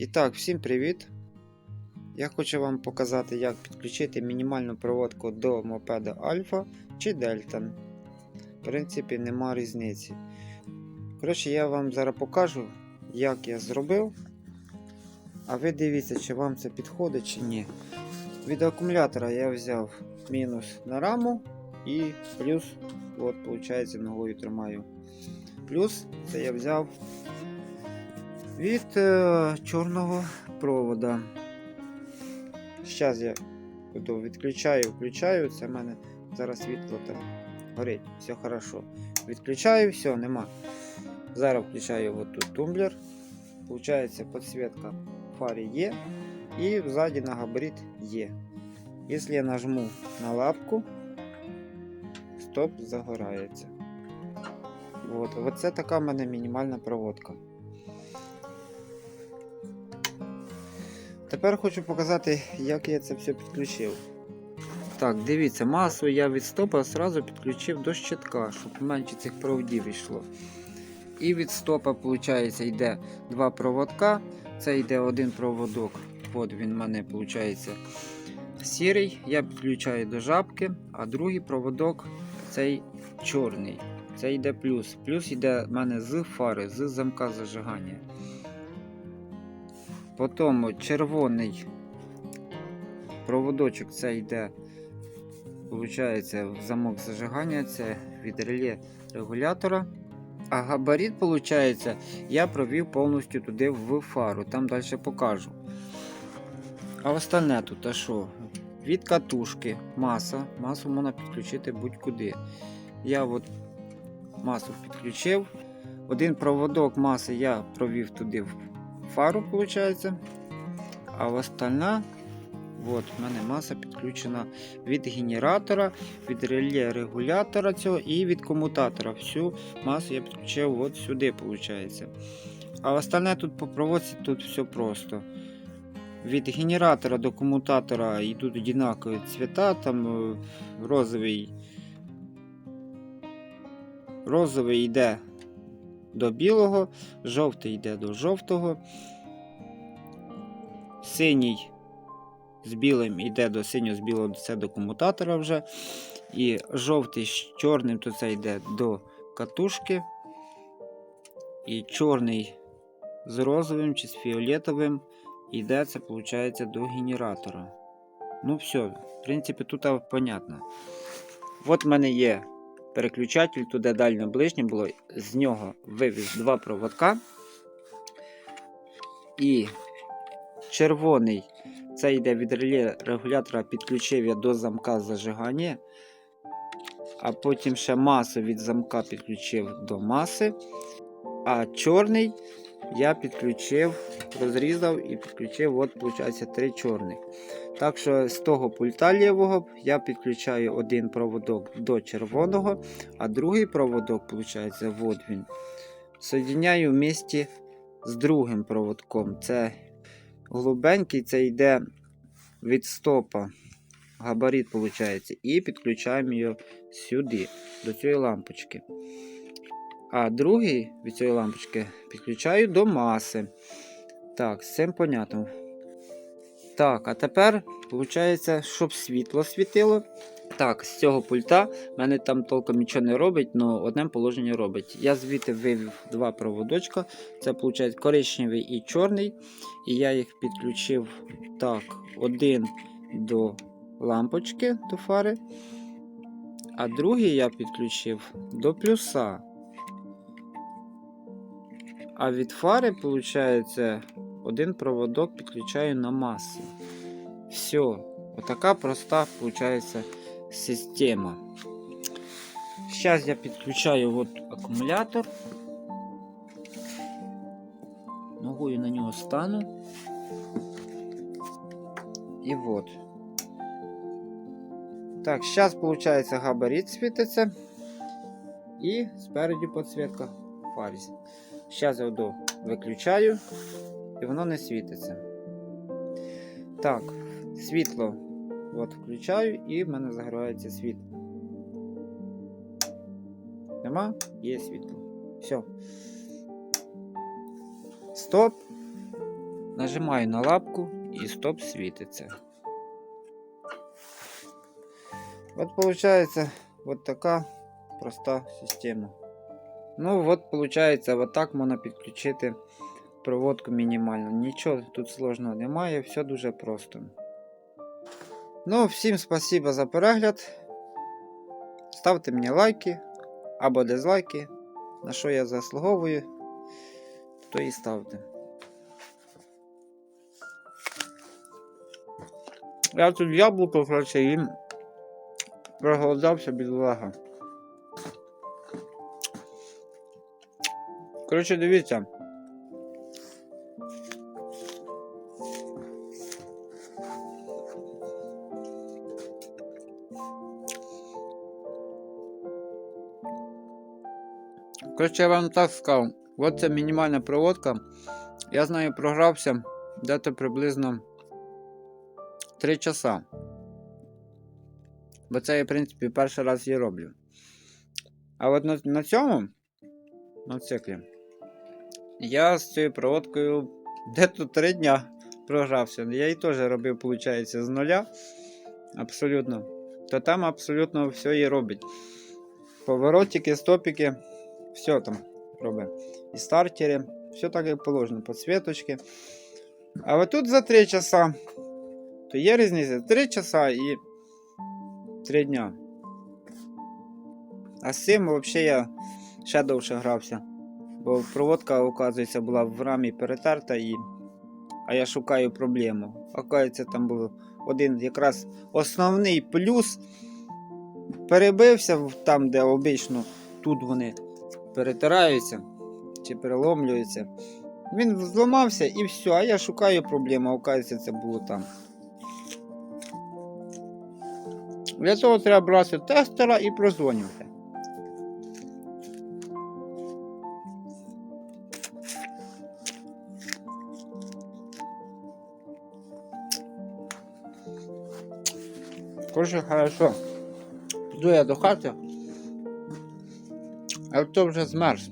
І так, всім привіт! Я хочу вам показати, як підключити мінімальну проводку до мопеда Альфа чи Дельтан. В принципі, нема різниці. Коротше, я вам зараз покажу, як я зробив. А ви дивіться, чи вам це підходить чи ні. Від акумулятора я взяв мінус на раму і плюс, от, виходить, ногою тримаю. Плюс це я взяв від е, чорного провода. Зараз я буду відключаю, включаю. Це в мене зараз світло там горить, все хорошо. Відключаю, все, нема. Зараз включаю от тут тумблер. Получається, підсвітка в фарі є. І ззаді на габарит є. Якщо я нажму на лапку, стоп загорається. От, оце така в мене мінімальна проводка. Тепер хочу показати, як я це все підключив. Так, дивіться, масу я від стопа одразу підключив до щитка, щоб менше цих проводів йшло. І від стопа, виходить, йде два проводка. Це йде один проводок. От він в мене виходить сірий. Я підключаю до жабки, а другий проводок цей чорний. Це йде плюс. Плюс йде в мене з фари, з замка зажигання. Потім червоний проводочок це йде, виходить, в замок зажигання, це від реле регулятора. А габарит, виходить, я провів повністю туди в фару, там далі покажу. А остальне тут, а що? Від катушки, маса. Масу можна підключити будь-куди. Я от масу підключив. Один проводок маси я провів туди в фару, виходить. А в остальна, от, в мене маса підключена від генератора, від реле регулятора цього і від комутатора. Всю масу я підключив от сюди, виходить. А остальне тут по проводці тут все просто. Від генератора до комутатора йдуть однакові цвіта, там е, розовий. Розовий йде до білого, жовтий йде до жовтого, синій з білим йде до синього з білого це до комутатора вже. І жовтий з чорним то це йде до катушки. І чорний з розовим чи з фіолетовим йде це, виходить, до генератора. Ну, все, в принципі, тут понятно. От в мене є переключатель, туди дально ближнє було, з нього вивіз два проводка. І червоний це йде від реле регулятора, підключив я до замка зажигання. А потім ще масу від замка підключив до маси. А чорний я підключив, розрізав і підключив, от, виходить, три чорних. Так що з того пульта лівого я підключаю один проводок до червоного, а другий проводок, виходить, от він, соєдиняю в місті з другим проводком. Це голубенький, це йде від стопа. Габарит, виходить, і підключаємо його сюди, до цієї лампочки. А другий від цієї лампочки підключаю до маси. Так, з цим понятно. Так, а тепер, виходить, щоб світло світило. Так, з цього пульта в мене там толком нічого не робить, але одне положення робить. Я звідти вивів два проводочка. Це, виходить, коричневий і чорний. І я їх підключив так, один до лампочки до фари, а другий я підключив до плюса. А від фари, виходить, один проводок підключаю на масу. Все. Отака проста, виходить, система. Зараз я підключаю от акумулятор. Ногою на нього стану. І от. Так, зараз, виходить, габарит світиться. І спереді підсвітка в. Зараз я його виключаю і воно не світиться. Так, світло от включаю і в мене загорається світло. Нема? Є світло. Все. Стоп. Нажимаю на лапку і стоп світиться. От виходить вот така проста система. Ну, от виходить, вот так можна підключити проводку мінімально. Нічого тут сложного немає, все дуже просто. Ну, всім спасибо за перегляд. Ставте мені лайки або дизлайки. На що я заслуговую, то і ставте. Я тут яблуко, коротше, їм проголодався бідолага. Коротше, дивіться. Коротше, я вам так сказав. От це мінімальна проводка. Я з нею програвся десь приблизно 3 часа. Бо це я, в принципі, перший раз її роблю. А от на, на цьому, на циклі, я з цією проводкою десь 3 дня програвся. Я її теж робив, виходить, з нуля. Абсолютно. То там абсолютно все її робить. Поворотики, стопики, все там робить. І стартери, все так як положено, подсвіточки. А от тут за 3 часа, то є різниця 3 часа і 3 дня. А з цим взагалі я ще довше грався. Бо проводка, оказується, була в рамі перетерта і. А я шукаю проблему. Оказується, там був один якраз основний плюс. Перебився там, де обично тут вони перетираються чи переломлюються. Він зламався і все, а я шукаю проблему, а оказується, це було там. Для цього треба брати тестера і прозвонювати. Короче, хорошо. Піду я до хати. А то вже змерз.